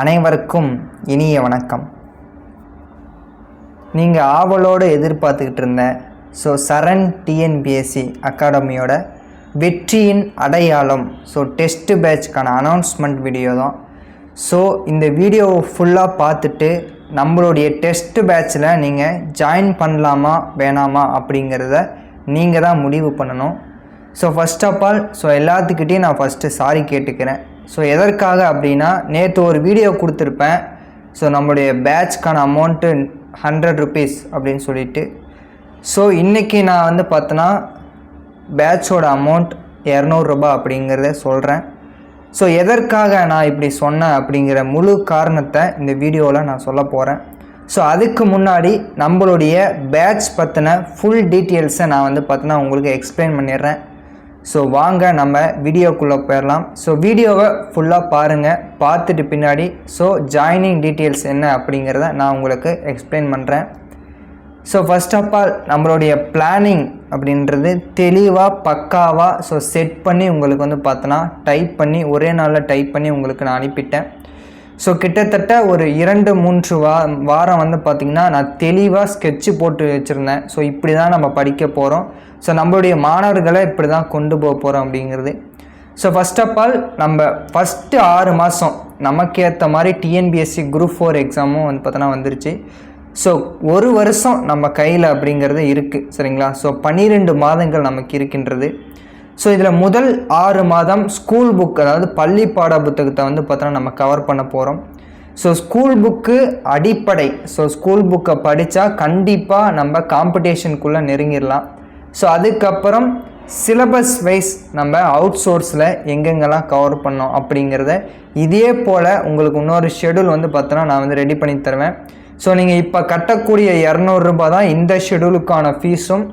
அனைவருக்கும் இனிய வணக்கம். நீங்கள் ஆவலோடு எதிர்பார்த்துக்கிட்டு இருந்த ஸோ சரண் டிஎன்பிஎஸ்சி அகாடமியோட வெற்றியின் அடையாளம் ஸோ டெஸ்ட்டு பேட்ச்க்கான அனௌன்ஸ்மெண்ட் வீடியோ தான். ஸோ இந்த வீடியோவை ஃபுல்லாக பார்த்துட்டு நம்மளுடைய டெஸ்ட்டு பேட்ச்சில் நீங்கள் ஜாயின் பண்ணலாமா வேணாமா அப்படிங்கிறத நீங்கள் தான் முடிவு பண்ணணும். So first of all so எல்லாத்துக்கிட்டேயும் நான் ஃபஸ்ட்டு சாரி கேட்டுக்கிறேன். ஸோ எதற்காக அப்படின்னா நேற்று ஒரு வீடியோ கொடுத்துருப்பேன். ஸோ நம்மளுடைய பேட்ச்க்கான அமௌண்ட்டு ஹண்ட்ரட் ருபீஸ் அப்படின்னு சொல்லிட்டு. ஸோ இன்றைக்கி நான் வந்து பார்த்தோன்னா பேட்சோட அமௌண்ட் இரநூறுபா அப்படிங்கிறத சொல்கிறேன் ஸோ எதற்காக நான் இப்படி சொன்னேன் அப்படிங்கிற முழு காரணத்தை இந்த வீடியோவில் நான் சொல்ல போகிறேன் ஸோ அதுக்கு முன்னாடி நம்மளுடைய பேட்ச் பற்றின ஃபுல் டீட்டெயில்ஸை நான் வந்து பார்த்தோன்னா உங்களுக்கு எக்ஸ்பிளைன் பண்ணிடுறேன். ஸோ வாங்க நம்ம வீடியோக்குள்ளே போயிடலாம் ஸோ வீடியோவை ஃபுல்லாக பாருங்கள் பார்த்துட்டு பின்னாடி ஸோ ஜாயினிங் டீட்டெயில்ஸ் என்ன அப்படிங்கிறத நான் உங்களுக்கு எக்ஸ்பிளைன் பண்ணுறேன் ஸோ ஃபஸ்ட் ஆஃப் ஆல் நம்மளுடைய பிளானிங் அப்படின்றது தெளிவாக பக்காவாக ஸோ செட் பண்ணி உங்களுக்கு வந்து பார்த்தோன்னா டைப் பண்ணி ஒரே நாளில் டைப் பண்ணி உங்களுக்கு நான் அனுப்பிட்டேன். ஸோ கிட்டத்தட்ட ஒரு இரண்டு மூன்று வா வாரம் வந்து பார்த்திங்கன்னா நான் தெளிவாக ஸ்கெட்சு போட்டு வச்சுருந்தேன். ஸோ இப்படி தான் நம்ம படிக்க போகிறோம் ஸோ நம்மளுடைய மாணவர்களை இப்படி தான் கொண்டு போக போகிறோம் அப்படிங்கிறது. ஸோ ஃபஸ்ட் ஆஃப் ஆல் நம்ம ஃபஸ்ட்டு ஆறு மாதம் நமக்கு ஏற்ற மாதிரி டிஎன்பிஎஸ்சி குரூப் ஃபோர் எக்ஸாமும் வந்து பார்த்தோன்னா வந்துருச்சு. ஸோ ஒரு வருஷம் நம்ம கையில் அப்படிங்கிறது இருக்குது சரிங்களா? ஸோ பன்னிரெண்டு மாதங்கள் நமக்கு இருக்கின்றது. ஸோ இதில் முதல் ஆறு மாதம் ஸ்கூல் புக் அதாவது பள்ளி பாட புத்தகத்தை வந்து பார்த்தோன்னா நம்ம கவர் பண்ண போகிறோம் ஸோ ஸ்கூல் புக்கு அடிப்படை. ஸோ ஸ்கூல் புக்கை படித்தா கண்டிப்பாக நம்ம காம்படிஷனுக்குள்ளே நெருங்கிடலாம் ஸோ அதுக்கப்புறம் சிலபஸ் வைஸ் நம்ம அவுட் சோர்ஸில் எங்கெங்கெல்லாம் கவர் பண்ணோம் அப்படிங்கிறத இதே போல் உங்களுக்கு இன்னொரு ஷெடியூல் வந்து பார்த்தோன்னா நான் வந்து ரெடி பண்ணி தருவேன். ஸோ நீங்கள் இப்போ கட்டக்கூடிய இரநூறுபா தான் இந்த ஷெடியூலுக்கான ஃபீஸும்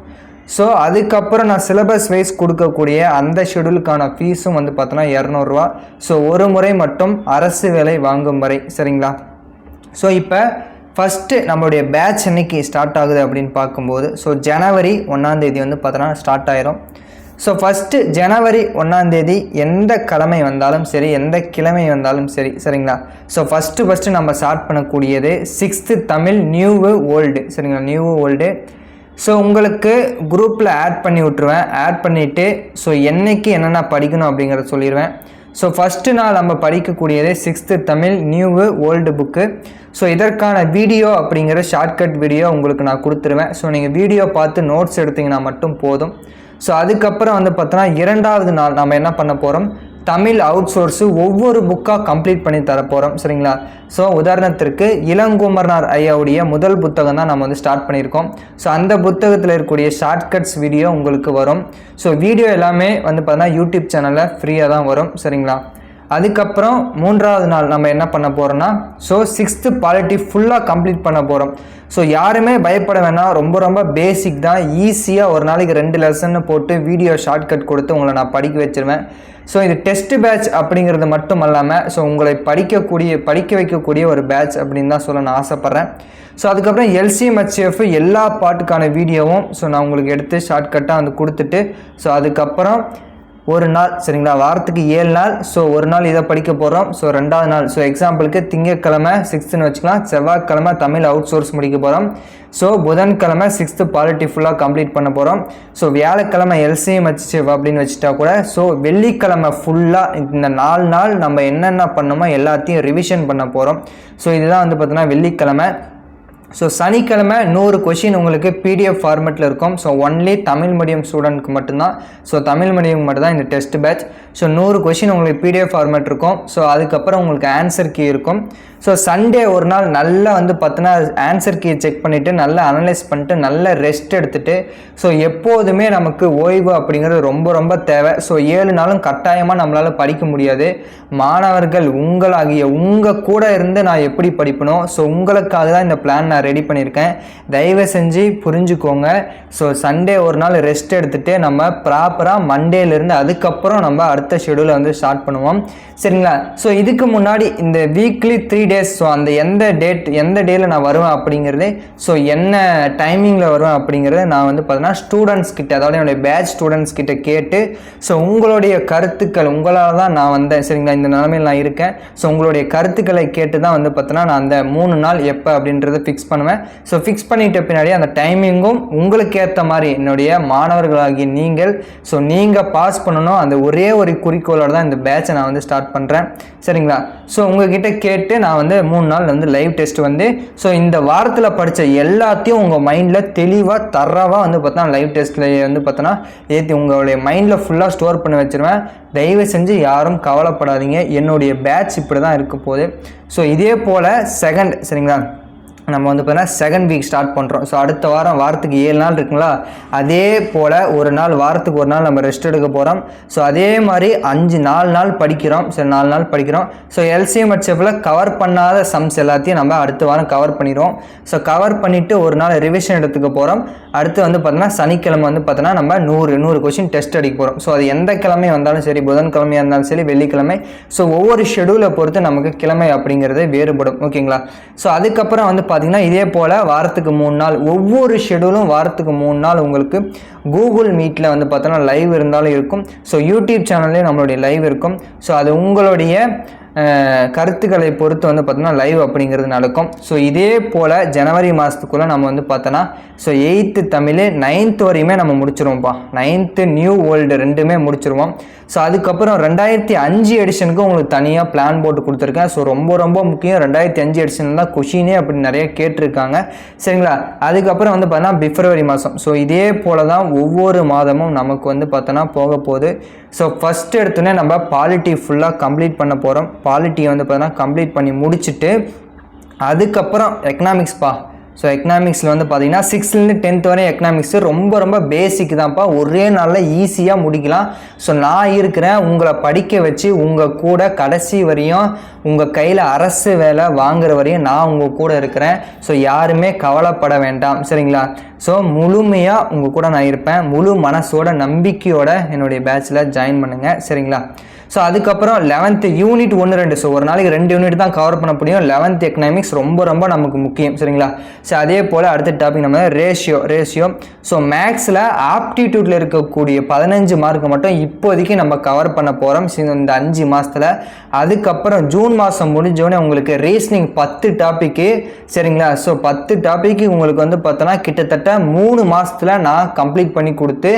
ஸோ அதுக்கப்புறம் நான் சிலபஸ் வைஸ் கொடுக்கக்கூடிய அந்த ஷெடியூலுக்கான ஃபீஸும் வந்து பார்த்தோன்னா இரநூறுவா. ஸோ ஒரு முறை மட்டும் அரசு வேலை வாங்கும் வரை சரிங்களா? ஸோ இப்போ ஃபஸ்ட்டு நம்மளுடைய பேட்ச் அன்னைக்கு ஸ்டார்ட் ஆகுது அப்படின்னு பார்க்கும்போது ஸோ ஜனவரி ஒன்றாந்தேதி வந்து பார்த்தோன்னா ஸ்டார்ட் ஆயிரும். ஸோ ஃபஸ்ட்டு ஜனவரி ஒன்றாந்தேதி எந்த கிழமை வந்தாலும் சரி எந்த கிழமை வந்தாலும் சரி சரிங்களா? ஸோ ஃபஸ்ட்டு ஃபஸ்ட்டு நம்ம ஸ்டார்ட் பண்ணக்கூடியது சிக்ஸ்த்து தமிழ் நியூவு ஓல்டு சரிங்களா? நியூவு ஓல்டு ஸோ உங்களுக்கு குரூப்பில் ஆட் பண்ணி விட்ருவேன் ஆட் பண்ணிவிட்டு ஸோ என்னைக்கு என்னென்ன படிக்கணும் அப்படிங்கிறத சொல்லிடுவேன் ஸோ ஃபஸ்ட்டு நாள் நம்ம படிக்கக்கூடியது sixth Tamil new old book so இதற்கான வீடியோ அப்படிங்கிற ஷார்ட்கட் வீடியோ உங்களுக்கு நான் கொடுத்துருவேன். ஸோ நீங்கள் வீடியோ பார்த்து நோட்ஸ் எடுத்தீங்கன்னா மட்டும் போதும். ஸோ அதுக்கப்புறம் வந்து பார்த்தோன்னா இரண்டாவது நாள் நம்ம என்ன பண்ண போகிறோம் தமிழ் அவுட் சோர்ஸு ஒவ்வொரு புக்காக கம்ப்ளீட் பண்ணி தரப்போகிறோம் சரிங்களா? ஸோ உதாரணத்திற்கு இளங்குமரனார் ஐயாவுடைய முதல் புத்தகம் தான் நம்ம வந்து ஸ்டார்ட் பண்ணியிருக்கோம். ஸோ அந்த புத்தகத்தில் இருக்கக்கூடிய ஷார்ட்கட்ஸ் வீடியோ உங்களுக்கு வரும். ஸோ வீடியோ எல்லாமே வந்து பார்த்தீங்கன்னா யூடியூப் சேனலில் ஃப்ரீயாக தான் வரும் சரிங்களா? அதுக்கப்புறம் மூன்றாவது நாள் நம்ம என்ன பண்ண போகிறோம்னா ஸோ சிக்ஸ்த்து பாலிட்டி ஃபுல்லாக கம்ப்ளீட் பண்ண போகிறோம் ஸோ யாருமே பயப்பட வேணாம். ரொம்ப ரொம்ப பேசிக் தான். ஈஸியாக ஒரு நாளைக்கு ரெண்டு லெசன்னு போட்டு வீடியோ ஷார்ட்கட் கொடுத்து உங்களை நான் படிக்க வச்சிருவேன். ஸோ இது டெஸ்ட் பேட்ச் அப்படிங்கிறது மட்டும் அல்லாமல் ஸோ உங்களை படிக்கக்கூடிய படிக்க வைக்கக்கூடிய ஒரு பேட்ச் அப்படின்னு தான் சொல்ல நான் ஆசைப்பட்றேன். ஸோ அதுக்கப்புறம் எல்சிஎம்ஹெச்எஃப் எல்லா பாட்டுக்கான வீடியோவும் ஸோ நான் உங்களுக்கு எடுத்து ஷார்ட்கட்டாக வந்து கொடுத்துட்டு ஸோ அதுக்கப்புறம் ஒரு நாள் சரிங்களா? வாரத்துக்கு ஏழு நாள். ஸோ ஒரு நாள் இதை படிக்க போகிறோம் ஸோ ரெண்டாவது நாள். ஸோ எக்ஸாம்பிளுக்கு திங்கக்கிழமை சிக்ஸ்த்துன்னு வச்சுக்கலாம். செவ்வாய்க்கிழமை தமிழ் அவுட் சோர்ஸ் முடிக்க போகிறோம் ஸோ புதன்கிழமை சிக்ஸ்த்து பாலிட்டி ஃபுல்லாக கம்ப்ளீட் பண்ண போகிறோம் ஸோ வியாழக்கிழமை எல்சிஎம் வச்சு அப்படின்னு வச்சுட்டா கூட ஸோ வெள்ளிக்கிழமை ஃபுல்லாக இந்த நாலு நாள் நம்ம என்னென்ன பண்ணோமோ எல்லாத்தையும் ரிவிஷன் பண்ண போகிறோம் ஸோ இதுதான் வந்து பார்த்தோன்னா வெள்ளிக்கிழமை. ஸோ சனிக்கிழமை நூறு கொஷின் உங்களுக்கு பிடிஎஃப் ஃபார்மெட்டில் இருக்கும். ஸோ ஒன்லி தமிழ் மீடியம் ஸ்டூடெண்ட்க்கு மட்டும்தான். ஸோ தமிழ் மீடியம் மட்டும்தான் இந்த டெஸ்ட் பேட்ச் ஸோ நூறு கொஷின் உங்களுக்கு பிடிஎஃப் ஃபார்மேட் இருக்கும். ஸோ அதுக்கப்புறம் உங்களுக்கு ஆன்சர் கீ இருக்கும். ஸோ சண்டே ஒரு நாள் நல்லா வந்து பார்த்தீங்கன்னா ஆன்சர் கீ செக் பண்ணிவிட்டு நல்லா அனலைஸ் பண்ணிட்டு நல்ல ரெஸ்ட் எடுத்துகிட்டு ஸோ எப்போதுமே நமக்கு ஓய்வு அப்படிங்கிறது ரொம்ப ரொம்ப தேவை. ஸோ ஏழு நாளும் கட்டாயமாக நம்மளால் படிக்க முடியாது. மாணவர்கள் உங்களாகிய உங்கள் கூட இருந்து நான் எப்படி படிப்பனோ ஸோ உங்களுக்காக தான் இந்த பிளான் நான் ரெடி பண்ணியிருக்கேன். தயவு செஞ்சு புரிஞ்சுக்கோங்க. ஸோ சண்டே ஒரு நாள் ரெஸ்ட் எடுத்துகிட்டு நம்ம ப்ராப்பராக மண்டேலேருந்து அதுக்கப்புறம் நம்ம அடுத்த ஷெடியூலை வந்து ஸ்டார்ட் பண்ணுவோம். சரிங்களா? ஸோ இதுக்கு முன்னாடி இந்த வீக்லி த்ரீ டேஸ் ஸோ அந்த எந்த டேட் எந்த டேயில் நான் வருவேன் அப்படிங்கிறது ஸோ என்ன டைமிங்கில் வருவேன் அப்படிங்கிறத நான் வந்து பார்த்தீங்கன்னா ஸ்டூடெண்ட்ஸ் கிட்ட அதாவது என்னுடைய பேட்ச் ஸ்டூடெண்ட்ஸ் கிட்ட கேட்டு ஸோ உங்களுடைய கருத்துக்கள் உங்களால் தான் நான் வந்தேன். சரிங்களா? இந்த நிலமையில் நான் இருக்கேன். ஸோ உங்களுடைய கருத்துக்களை கேட்டு தான் வந்து பார்த்தீங்கன்னா நான் அந்த மூணு நாள் எப்போ அப்படின்றத ஃபிக்ஸ் பண்ணுவேன். ஸோ ஃபிக்ஸ் பண்ணிட்ட பின்னாடி அந்த டைமிங்கும் உங்களுக்கு ஏற்ற மாதிரி என்னுடைய மாணவர்களாகி நீங்கள் ஸோ நீங்கள் பாஸ் பண்ணணும். அந்த ஒரே ஒரு குறிக்கோளோட தான் இந்த பேட்சை நான் வந்து ஸ்டார்ட் பண்ணுறேன் சரிங்களா? ஸோ உங்ககிட்ட கேட்டு நான் வந்து மூணு நாள் வந்து லைவ் டெஸ்ட் வந்து ஸோ இந்த வாரத்தில் படித்த எல்லாத்தையும் உங்கள் மைண்டில் தெளிவாக தரவாக வந்து பார்த்தா லைவ் டெஸ்ட்டில் வந்து பார்த்தோன்னா ஏற்றி உங்களுடைய மைண்டில் ஃபுல்லாக ஸ்டோர் பண்ணி வச்சுருவேன். தயவு செஞ்சு யாரும் கவலைப்படாதீங்க. என்னுடைய பேட்ச் இப்படி தான் இருக்க போகுது. ஸோ இதே போல் செகண்ட் சரிங்களா? நம்ம வந்து பார்த்தீங்கன்னா செகண்ட் வீக் ஸ்டார்ட் பண்ணுறோம் ஸோ அடுத்த வாரம் வாரத்துக்கு ஏழு நாள் இருக்குங்களா? அதே போல் ஒரு நாள் வாரத்துக்கு ஒரு நாள் நம்ம ரெஸ்ட் எடுக்க போகிறோம் ஸோ அதே மாதிரி அஞ்சு நாலு நாள் படிக்கிறோம். சரி நாலு நாள் படிக்கிறோம். ஸோ எல்சிஎம் ஹெச்எஃப்பில் கவர் பண்ணாத சம்ஸ் எல்லாத்தையும் நம்ம அடுத்த வாரம் கவர் பண்ணிடுவோம். ஸோ கவர் பண்ணிவிட்டு ஒரு நாள் ரிவிஷன் எடுத்துக்க போகிறோம் அடுத்து வந்து பார்த்தீங்கன்னா சனிக்கிழமை வந்து பார்த்தோன்னா நம்ம நூறு நூறு கொஷின் டெஸ்ட் அடிக்க போகிறோம் ஸோ அது எந்த கிழமை வந்தாலும் சரி புதன்கிழமையாக இருந்தாலும் சரி வெள்ளிக்கிழமை. ஸோ ஒவ்வொரு ஷெடியூலை பொறுத்து நமக்கு கிழமை அப்படிங்கிறது வேறுபடும். ஓகேங்களா ஸோ அதுக்கப்புறம் வந்து பார்த்தீங்கன்னா இதே போல் வாரத்துக்கு மூணு நாள் ஒவ்வொரு ஷெடியூலும் வாரத்துக்கு மூணு நாள் உங்களுக்கு கூகுள் மீட்டில் வந்து பார்த்தோன்னா லைவ் இருந்தாலும் இருக்கும். ஸோ யூடியூப் சேனல்லையும் நம்மளுடைய லைவ் இருக்கும். ஸோ அது உங்களுடைய கருத்துக்களை பொறுத்து வந்து பார்த்தோன்னா லைவ் அப்படிங்கிறது நடக்கும். ஸோ இதே போல் ஜனவரி மாதத்துக்குள்ளே நம்ம வந்து பார்த்தோன்னா ஸோ எயித்து தமிழ் நைன்த்து வரையுமே நம்ம முடிச்சிருவோம்ப்பா. நைன்த்து நியூ வேர்ல்டு ரெண்டுமே முடிச்சிருவோம். ஸோ அதுக்கப்புறம் ரெண்டாயிரத்தி அஞ்சு எடிஷனுக்கு உங்களுக்கு தனியாக பிளான் போட்டு கொடுத்துருக்கேன். ஸோ ரொம்ப ரொம்ப முக்கியம். ரெண்டாயிரத்தி அஞ்சு எடிஷன் தான் கொஷினே அப்படி நிறைய கேட்டிருக்காங்க. சரிங்களா? அதுக்கப்புறம் வந்து பார்த்தோன்னா பிப்ரவரி மாதம் ஸோ இதே போல தான் ஒவ்வொரு மாதமும் நமக்கு வந்து பார்த்தோன்னா போக போகுது ஸோ ஃபஸ்ட் எடுத்தோன்னே நம்ம பாலிட்டி ஃபுல்லாக கம்ப்ளீட் பண்ண போகிறோம் பாலிட்டியை வந்து பார்த்தீங்கன்னா கம்ப்ளீட் பண்ணி முடிச்சுட்டு அதுக்கப்புறம் எக்கனாமிக்ஸ்ப்பா ஸோ எக்கனாமிக்ஸில் வந்து பார்த்தீங்கன்னா சிக்ஸ்த்லேருந்து டென்த் வரை எக்கனாமிக்ஸ் ரொம்ப ரொம்ப பேசிக் தான்ப்பா. ஒரே நாளில் ஈஸியாக முடிக்கலாம். ஸோ நான் இருக்கிறேன் உங்களை படிக்க வச்சு உங்கள் கூட கடைசி வரையும் உங்கள் கையில் அரசு வேலை வாங்குற வரையும் நான் உங்கள் கூட இருக்கிறேன். ஸோ யாருமே கவலைப்பட வேண்டாம். சரிங்களா? ஸோ முழுமையாக உங்கள் கூட நான் இருப்பேன். முழு மனசோட நம்பிக்கையோட என்னுடைய பேட்சில் ஜாயின் பண்ணுங்கள் சரிங்களா? ஸோ அதுக்கப்புறம் லெவன்த்து யூனிட் ஒன்று ரெண்டு. ஸோ ஒரு நாளைக்கு ரெண்டு யூனிட் தான் கவர் பண்ண முடியும். லெவன்த் எக்கனாமிக்ஸ் ரொம்ப ரொம்ப நமக்கு முக்கியம் சரிங்களா? ஸோ அதே போல் அடுத்த டாபிக் நம்ம ரேஷியோ ரேஷியோ ஸோ மேக்ஸில் ஆப்டிடியூட்டில் இருக்கக்கூடிய பதினஞ்சு மார்க் மட்டும் இப்போதைக்கு நம்ம கவர் பண்ண போகிறோம் இந்த அஞ்சு மாதத்தில் அதுக்கப்புறம் ஜூன் மாதம் முடிஞ்சோடனே உங்களுக்கு ரீசனிங் பத்து டாப்பிக்கு சரிங்களா? ஸோ பத்து டாப்பிக்கு உங்களுக்கு வந்து பார்த்தோன்னா கிட்டத்தட்ட மூணு மாதத்தில் நான் கம்ப்ளீட் பண்ணி கொடுத்து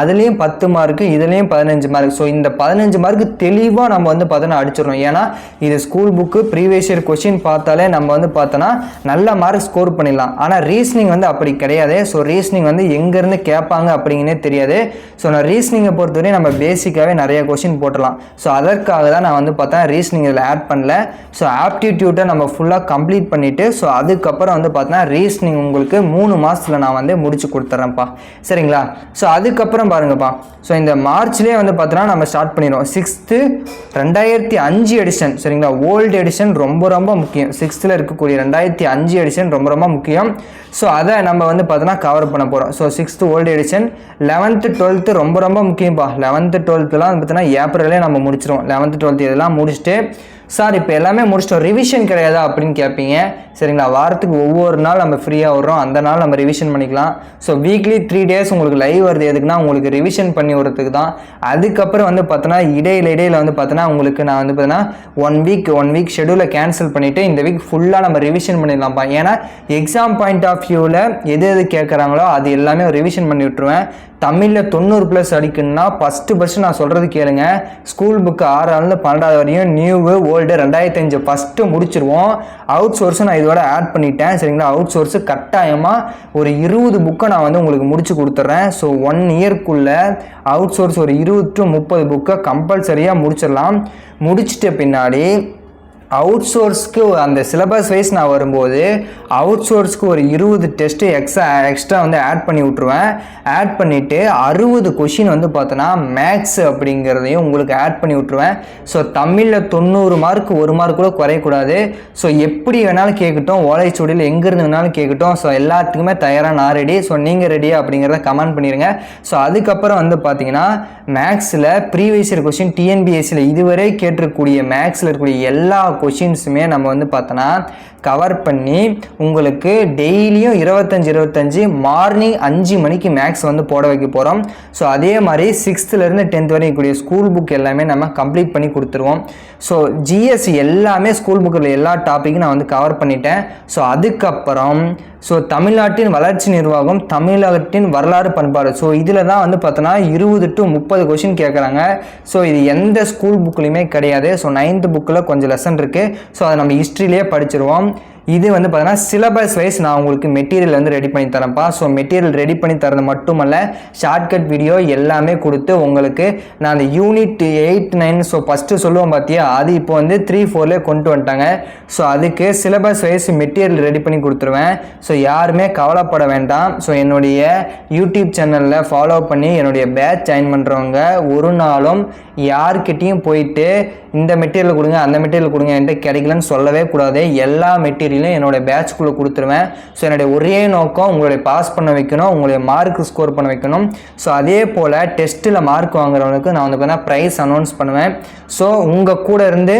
அதுலேயும் பத்து மார்க்கு இதுலேயும் பதினஞ்சு மார்க் ஸோ இந்த பதினஞ்சு மார்க் தெளிவாக நம்ம வந்து பார்த்தோன்னா அடிச்சிடணும். ஏன்னா இது school book previous year question பார்த்தாலே நம்ம வந்து பார்த்தோன்னா நல்ல மார்க் ஸ்கோர் பண்ணிடலாம். ஆனால் ரீசனிங் வந்து அப்படி கிடையாது. ஸோ ரீசனிங் வந்து எங்கேருந்து கேட்பாங்க அப்படிங்கன்னே தெரியாது. ஸோ நான் ரீசனிங்கை பொறுத்தவரையும் நம்ம பேசிக்காகவே நிறைய கொஷின் போட்டுடலாம். ஸோ அதற்காக தான் நான் வந்து பார்த்தா ரீசனிங் இதில் ஆட் பண்ணல. ஸோ ஆப்டிடியூட்டை நம்ம ஃபுல்லாக கம்ப்ளீட் பண்ணிவிட்டு ஸோ அதுக்கப்புறம் வந்து பார்த்தோன்னா ரீசனிங் உங்களுக்கு மூணு மாதத்தில் நான் வந்து முடிச்சு கொடுத்துட்றேன்ப்பா சரிங்களா? ஸோ அதுக்கப்புறம் பாருங்கப்பா. ஸோ இந்த மார்ச்லேயே வந்து பார்த்தோன்னா நம்ம ஸ்டார்ட் பண்ணிடுவோம் சிக்ஸ்த்து ரெண்டாயிரத்தி அஞ்சு எடிஷன் சரிங்களா? ஓல்டு எடிஷன் ரொம்ப ரொம்ப முக்கியம். சிக்ஸ்த்தில் இருக்கக்கூடிய ரெண்டாயிரத்தி அஞ்சு எடிஷன் ரொம்ப ரொம்ப முக்கியம். ஸோ அதை நம்ம வந்து பார்த்தோன்னா கவர் பண்ண போகிறோம் so sixth old edition eleventh twelfth ரொம்ப ரொம்ப முக்கியம்ப்பா லெவன்த்து டுவெல்த்துலாம் பார்த்தீங்கன்னா ஏப்ரலே நம்ம முடிச்சிருவோம். லெவன்த்து டுவெல்த்து இதெல்லாம் முடிச்சுட்டு சார் இப்போ எல்லாமே முடிச்சிட்டோம். ரிவிஷன் கிடையாதா அப்படின்னு கேட்பீங்க சரிங்களா? வாரத்துக்கு ஒவ்வொரு நாள் நம்ம ஃப்ரீயாக வர்றோம் அந்த நாள் நம்ம ரிவிஷன் பண்ணிக்கலாம். ஸோ வீக்லி த்ரீ டேஸ் உங்களுக்கு லைவ் வருது. எதுக்குன்னா உங்களுக்கு ரிவிஷன் பண்ணி விடுறதுக்கு தான். அதுக்கப்புறம் வந்து பார்த்தோன்னா இடையில இடையில வந்து பார்த்தோன்னா உங்களுக்கு நான் வந்து பார்த்தீங்கன்னா ஒன் வீக் ஒன் வீக் ஷெடியூலை கேன்சல் பண்ணிவிட்டு இந்த வீக் ஃபுல்லாக நம்ம ரிவிஷன் பண்ணிடலாம்ப்பா. ஏன்னா எக்ஸாம் பாயிண்ட் ஆஃப் வியூவில் எது எது கேட்குறாங்களோ அது எல்லாமே ரிவிஷன் பண்ணி விட்டுருவேன். தமிழில் தொண்ணூறு ப்ளஸ் அடிக்கணும்னா ஃபஸ்ட்டு ஃபஸ்ட்டு நான் சொல்கிறது கேளுங்க. ஸ்கூல் புக்கு ஆறாவது பன்னெண்டாவது வரையும் நியூவு ஓல்டு ரெண்டாயிரத்தி அஞ்சு ஃபஸ்ட்டு முடிச்சிருவோம். அவுட் சோர்ஸு நான் இதோட ஆட் பண்ணிட்டேன். சரிங்களா? அவுட் சோர்ஸு கட்டாயமாக ஒரு இருபது புக்கை நான் வந்து உங்களுக்கு முடிச்சு கொடுத்துட்றேன் ஸோ ஒன் இயர்க்குள்ளே அவுட் சோர்ஸ் ஒரு இருபது டு முப்பது புக்கை கம்பல்சரியாக முடிச்சிடலாம். முடிச்சிட்ட பின்னாடி அவுட் சோர்ஸ்க்கு அந்த சிலபஸ் வைஸ் நான் வரும்போது அவுட் சோர்ஸ்க்கு ஒரு இருபது டெஸ்ட்டு எக்ஸ்ட்ரா எக்ஸ்ட்ரா வந்து ஆட் பண்ணி விட்ருவேன் ஆட் பண்ணிவிட்டு அறுபது கொஷின் வந்து பார்த்தோன்னா மேக்ஸ் அப்படிங்கிறதையும் உங்களுக்கு ஆட் பண்ணி விட்ருவேன் ஸோ தமிழில் தொண்ணூறு மார்க் ஒரு மார்க் கூட குறையக்கூடாது. ஸோ எப்படி வேணாலும் கேட்கட்டும் ஓலைச்சுவடியில் எங்கேருந்து வேணாலும் கேட்கட்டும் ஸோ எல்லாத்துக்குமே தயாராக நான் ரெடி ஸோ நீங்கள் ரெடியா அப்படிங்கிறத கமெண்ட் பண்ணிடுங்க ஸோ அதுக்கப்புறம் வந்து பார்த்தீங்கன்னா மேக்ஸில் ப்ரீவியஸ் இயர் கொஷின் டிஎன்பிஎஸ்சியில் இதுவரை கேட்டிருக்கக்கூடிய மேக்ஸில் இருக்கக்கூடிய எல்லா கொஷின்ஸுமே நம்ம வந்து பார்த்தோன்னா கவர் பண்ணி உங்களுக்கு டெய்லியும் இருபத்தஞ்சி இருபத்தஞ்சி மார்னிங் அஞ்சு மணிக்கு மேக்ஸ் வந்து போட வைக்க போகிறோம் ஸோ அதே மாதிரி சிக்ஸ்த்துலேருந்து டென்த் வரைக்கும் கூடிய ஸ்கூல் புக் எல்லாமே நம்ம கம்ப்ளீட் பண்ணி கொடுத்துருவோம். ஸோ ஜிஎஸ் எல்லாமே ஸ்கூல் புக்கில் எல்லா டாப்பிக்கும் நான் வந்து கவர் பண்ணிட்டேன். ஸோ அதுக்கப்புறம் ஸோ தமிழ்நாட்டின் வளர்ச்சி நிர்வாகம் தமிழகத்தின் வரலாறு பண்பாடு. ஸோ இதில் தான் வந்து பார்த்தோன்னா இருபது டு முப்பது கொஷின் கேட்குறாங்க ஸோ இது எந்த ஸ்கூல் புக்லையுமே கிடையாது. ஸோ நைன்த் புக்கில் கொஞ்சம் லெசன் இருக்குது ஸோ அதை நம்ம ஹிஸ்ட்ரியிலே படிச்சிருவோம். இது வந்து பார்த்தீங்கன்னா சிலபஸ் வைஸ் நான் உங்களுக்கு மெட்டீரியல் வந்து ரெடி பண்ணி தரேன்ப்பா. ஸோ மெட்டீரியல் ரெடி பண்ணி தரது மட்டுமல்ல ஷார்ட்கட் வீடியோ எல்லாமே கொடுத்து உங்களுக்கு நான் அந்த unit eight nine so first சொல்லுவோம் பார்த்தியா அது இப்போ வந்து த்ரீ ஃபோர்லேயே கொண்டு வந்துட்டாங்க. ஸோ அதுக்கு சிலபஸ் வைஸ் மெட்டீரியல் ரெடி பண்ணி கொடுத்துருவேன். ஸோ யாருமே கவலைப்பட வேண்டாம். ஸோ என்னுடைய யூடியூப் சேனலில் ஃபாலோ பண்ணி என்னுடைய பேட்ச் ஜாயின் பண்ணுறவங்க ஒரு நாளும் யார்கிட்டேயும் போயிட்டு இந்த மெட்டீரியல் கொடுங்க அந்த மெட்டீரியல் கொடுங்க என்கிட்ட கிடைக்கலன்னு சொல்லவே கூடாது. எல்லா மெட்டீரியலும் என்னோட பேட்ச்குள்ளே கொடுத்துருவேன். ஸோ என்னுடைய ஒரே நோக்கம் உங்களுடைய பாஸ் பண்ண வைக்கணும் உங்களுடைய மார்க் ஸ்கோர் பண்ண வைக்கணும். ஸோ அதே போல் டெஸ்ட்டில் மார்க் வாங்குறவனுக்கு நான் வந்து பார்த்தீங்கன்னா ப்ரைஸ் அனௌன்ஸ் பண்ணுவேன். ஸோ உங்கள் கூட இருந்து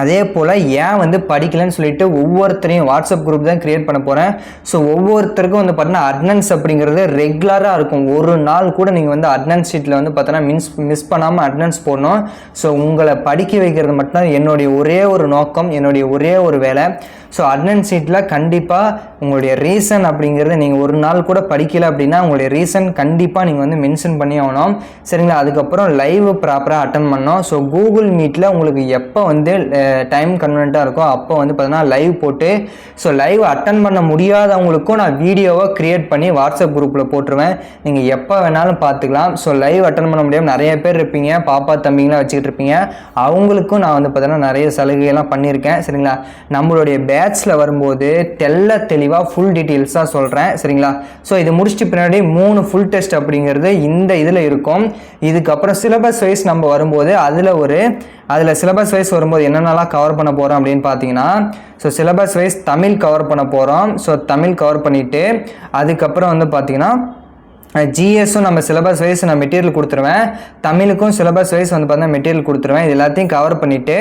அதே போல் ஏன் வந்து படிக்கலைன்னு சொல்லிட்டு ஒவ்வொருத்தரையும் வாட்ஸ்அப் குரூப் தான் க்ரியேட் பண்ண போகிறேன் ஸோ ஒவ்வொருத்தருக்கும் வந்து பார்த்தீங்கன்னா அட்னன்ஸ் அப்படிங்கிறது ரெகுலராக இருக்கும். ஒரு நாள் கூட நீங்கள் வந்து அட்னன்ஸ் ஷீட்டில் வந்து பார்த்தோன்னா மிஸ் மிஸ் பண்ணாமல் அட்னன்ஸ் போடணும். ஸோ உங்களை படிக்க வைக்கிறது மட்டும்தான் என்னுடைய ஒரே ஒரு நோக்கம் என்னுடைய ஒரே ஒரு வேலை. ஸோ அட்னன்ஸ் சீட்டில் கண்டிப்பாக உங்களுடைய ரீசன் அப்படிங்கிறது நீங்கள் ஒரு நாள் கூட படிக்கல அப்படின்னா உங்களுடைய ரீசன் கண்டிப்பாக நீங்கள் வந்து மென்ஷன் பண்ணி ஆகணும். சரிங்களா? அதுக்கப்புறம் லைவ் ப்ராப்பராக அட்டன் பண்ணோம் ஸோ கூகுள் மீட்டில் உங்களுக்கு எப்போ வந்து டைம் கன்வென்ட்டாக இருக்கோ அப்போ வந்து பார்த்தீங்கன்னா லைவ் போட்டு ஸோ லைவ் அட்டன் பண்ண முடியாதவங்களுக்கும் நான் வீடியோவை க்ரியேட் பண்ணி வாட்ஸ்அப் குரூப்பில் போட்டுருவேன். நீங்கள் எப்போ வேணாலும் பார்த்துக்கலாம் ஸோ லைவ் அட்டன் பண்ண முடியாமல் நிறைய பேர் இருப்பீங்க. பாப்பா தம்பிங்களாம் வச்சுக்கிட்டு இருப்பீங்க. அவங்களுக்கும் நான் வந்து பார்த்தீங்கன்னா நிறைய சலுகையெல்லாம் பண்ணியிருக்கேன். சரிங்களா? நம்மளுடைய பேட்ச்சில் வரும்போது தெல்ல தெளிவாக ஃபுல் டீட்டெயில்ஸாக சொல்கிறேன் சரிங்களா? ஸோ இது முடிச்சிட்டு பின்னாடி மூணு ஃபுல் டெஸ்ட் அப்படிங்கிறது இந்த இதில் இருக்கும். இதுக்கப்புறம் சிலபஸ் வைஸ் நம்ம வரும்போது அதில் ஒரு அதில் சிலபஸ் வைஸ் வரும்போது என்னென்னலாம் கவர் பண்ண போகிறோம் அப்படின்னு பார்த்தீங்கன்னா so syllabus wise Tamil cover பண்ண போகிறோம் ஸோ தமிழ் கவர் பண்ணிவிட்டு அதுக்கப்புறம் வந்து பார்த்திங்கன்னா ஜிஎஸும் நம்ம சிலபஸ் வைஸ் நான் மெட்டீரியல் கொடுத்துருவேன். தமிழுக்கும் சிலபஸ் வைஸ் வந்து பார்த்தீங்கன்னா மெட்டீரியல் கொடுத்துருவேன். இது எல்லாத்தையும் கவர் பண்ணிவிட்டு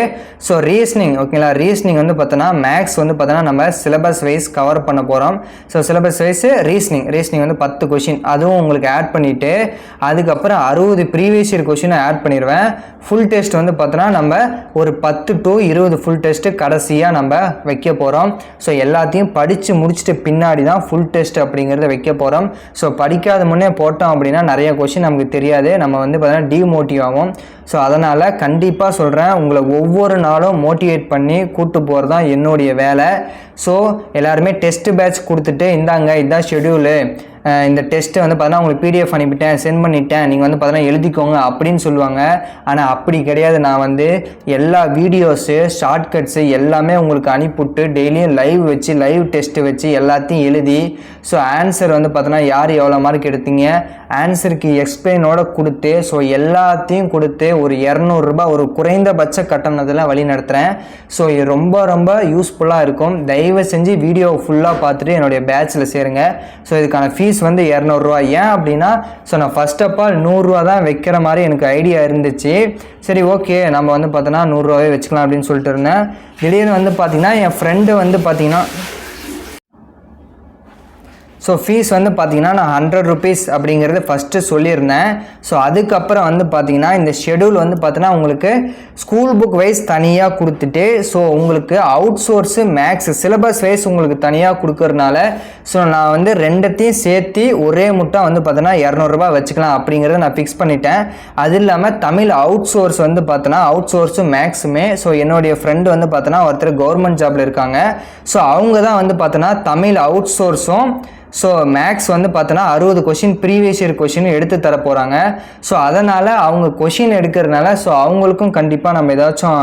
ஸோ ரீசனிங் ஓகேங்களா ரீசனிங் வந்து பார்த்தோன்னா மேக்ஸ் வந்து பார்த்தோன்னா நம்ம சிலபஸ் வைஸ் கவர் பண்ண போகிறோம் so syllabus wise reasoning reasoning வந்து பத்து கொஷின் அதுவும் உங்களுக்கு ஆட் பண்ணிவிட்டு அதுக்கப்புறம் அறுபது ப்ரீவியஸ் இயர் கொஷினை ஆட் பண்ணிடுவேன். ஃபுல் டெஸ்ட் வந்து பார்த்தோன்னா நம்ம ஒரு பத்து டு இருபது ஃபுல் டெஸ்ட்டு கடைசியாக நம்ம வைக்க போகிறோம் ஸோ எல்லாத்தையும் படித்து முடிச்சுட்டு பின்னாடி தான் ஃபுல் டெஸ்ட் அப்படிங்கிறத வைக்க போகிறோம் ஸோ படிக்காத முன்னே போட்டோம் அப்படின்னா நிறைய கொஷின் நமக்கு தெரியாது. நம்ம வந்து பார்த்தீங்கன்னா டிமோட்டிவ் ஆகும் ஸோ அதனால் கண்டிப்பாக சொல்கிறேன் உங்களை ஒவ்வொரு நாளும் மோட்டிவேட் பண்ணி கூட்டு போகிறது தான் என்னுடைய வேலை. ஸோ எல்லாருமே டெஸ்ட் பேட்ச் கொடுத்துட்டு இந்தாங்க இதுதான் ஷெடியூலு இந்த டெஸ்ட்டை வந்து பார்த்தீங்கன்னா உங்களுக்கு பிடிஎஃப் அனுப்பிட்டேன் சென்ட் பண்ணிட்டேன். நீங்கள் வந்து பார்த்தீங்கன்னா எழுதிக்கோங்க அப்படின்னு சொல்லுவாங்க. ஆனால் அப்படி கிடையாது. நான் வந்து எல்லா வீடியோஸு ஷார்ட்கட்ஸு எல்லாமே உங்களுக்கு அனுப்பிவிட்டு டெய்லியும் லைவ் வச்சு லைவ் டெஸ்ட்டு வச்சு எல்லாத்தையும் எழுதி ஸோ ஆன்சர் வந்து பார்த்தோன்னா யார் எவ்வளோ மார்க் எடுத்தீங்க? ஆன்சருக்கு எக்ஸ்பிளைனோட கொடுத்து ஸோ எல்லாத்தையும் கொடுத்து ஒரு இரநூறுபா ஒரு குறைந்தபட்ச கட்டணத்தில் வழி நடத்துகிறேன் ஸோ இது ரொம்ப ரொம்ப யூஸ்ஃபுல்லாக இருக்கும். தயவு செஞ்சு வீடியோ ஃபுல்லாக பார்த்துட்டு என்னுடைய பேட்சில் சேருங்க. ஸோ இதுக்கான ஃபீஸ் வந்து இரநூறுவா ஏன் அப்படின்னா ஸோ நான் ஃபர்ஸ்ட் ஆஃப் ஆல் நூறுரூவா தான் வைக்கிற மாதிரி எனக்கு ஐடியா இருந்துச்சு. சரி ஓகே நம்ம வந்து பார்த்தோன்னா நூறுரூவாவே வச்சுக்கலாம் அப்படின்னு சொல்லிட்டு இருந்தேன். திடீர்னு வந்து பார்த்திங்கன்னா என் ஃப்ரெண்டு வந்து பார்த்திங்கன்னா ஸோ ஃபீஸ் வந்து பார்த்தீங்கன்னா நான் ஹண்ட்ரட் ருபீஸ் அப்படிங்கிறது ஃபஸ்ட்டு சொல்லியிருந்தேன். ஸோ அதுக்கப்புறம் வந்து பார்த்திங்கன்னா இந்த ஷெடியூல் வந்து பார்த்தீங்கன்னா உங்களுக்கு ஸ்கூல் புக் வைஸ் தனியாக கொடுத்துட்டு ஸோ உங்களுக்கு out source maths syllabus wise உங்களுக்கு தனியாக கொடுக்கறனால ஸோ நான் வந்து ரெண்டத்தையும் சேர்த்து ஒரே முட்டை வந்து பார்த்தோன்னா இரநூறுபா வச்சுக்கலாம் அப்படிங்கிறத நான் ஃபிக்ஸ் பண்ணிட்டேன். அது இல்லாமல் தமிழ் அவுட் சோர்ஸ் வந்து பார்த்தோன்னா அவுட் சோர்ஸும் மேக்ஸுமே ஸோ என்னுடைய ஃப்ரெண்டு வந்து பார்த்தோன்னா ஒருத்தர் கவர்மெண்ட் ஜாபில் இருக்காங்க. ஸோ அவங்க தான் வந்து பார்த்தோன்னா தமிழ் அவுட் சோர்ஸும் ஸோ மேக்ஸ் வந்து பார்த்தோன்னா அறுபது கொஷின் ப்ரீவியஸ் இயர் கொஷின் எடுத்து தர போகிறாங்க ஸோ அதனால் அவங்க கொஷின் எடுக்கிறதுனால ஸோ அவங்களுக்கும் கண்டிப்பாக நம்ம ஏதாச்சும்